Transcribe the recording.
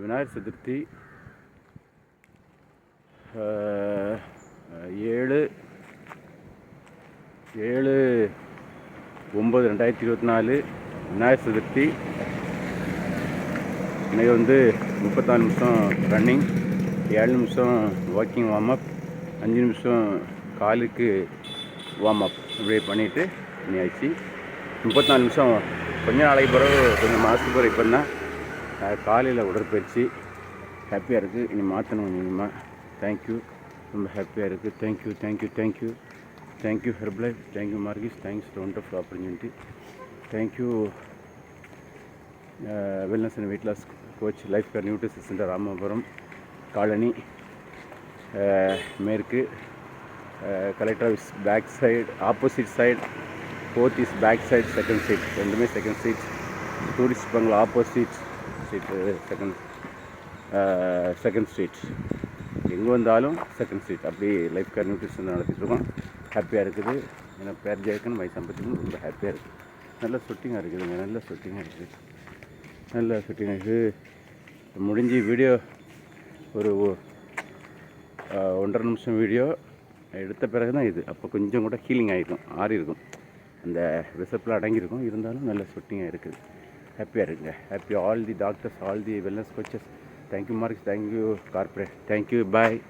விநாயகர் சதுர்த்தி ஏழு ஏழு ஒம்பது ரெண்டாயிரத்தி இருபத்தி நாலு விநாயகர் சதுர்த்தி இன்றைக்கி வந்து முப்பத்தாலு நிமிஷம் ரன்னிங் ஏழு நிமிஷம் வாக்கிங் வார்ம் அப் அஞ்சு நிமிஷம் காலுக்கு வார்ம் அப் இப்படி பண்ணிவிட்டு பண்ணியாச்சு முப்பத்தாலு நிமிஷம் கொஞ்சம் நாளைக்கு பிறகு கொஞ்சம் மாதத்துக்கு பிறகு இப்போ காலையில் உடற்பயிற்சி ஹாப்பியாக இருக்குது இனி மாற்றணும் கொஞ்சமாக தேங்க்யூ ரொம்ப ஹாப்பியாக இருக்குது thank you thank you thank you thank you Herbalife thank you மார்கிஸ் thanks round of opportunity thank you wellness and weight loss coach life care nutrition centre Ramapuram colony மேற்கு collector office back side opposite side fourth is back side second seat ரெண்டுமே second seat tourist bungalow opposite street second second street எங்கே வந்தாலும் second street அப்படி life care nutrition நடத்திட்டுருக்கோம் ஹாப்பியாக இருக்குது ஏன்னா பேர் ஜெயக்கன் வயசு ஐம்பத்தி ரொம்ப ஹாப்பியாக இருக்குது நல்லா சுட்டிங்காக இருக்குதுங்க நல்ல சுட்டிங்காக இருக்குது நல்லா சுட்டிங்காக இருக்குது முடிஞ்சு வீடியோ ஒரு ஒன்றரை நிமிஷம் வீடியோ எடுத்த பிறகு தான் இது அப்போ கொஞ்சம் கூட ஹீலிங் ஆகிருக்கும் ஆறி இருக்கும் அந்த விசப்பில் அடங்கியிருக்கும் இருந்தாலும் நல்ல சுட்டிங்காக இருக்குது Happy, happy all the doctors, all the wellness coaches. Thank you, Marks. Thank you, corporate. Thank you. Bye.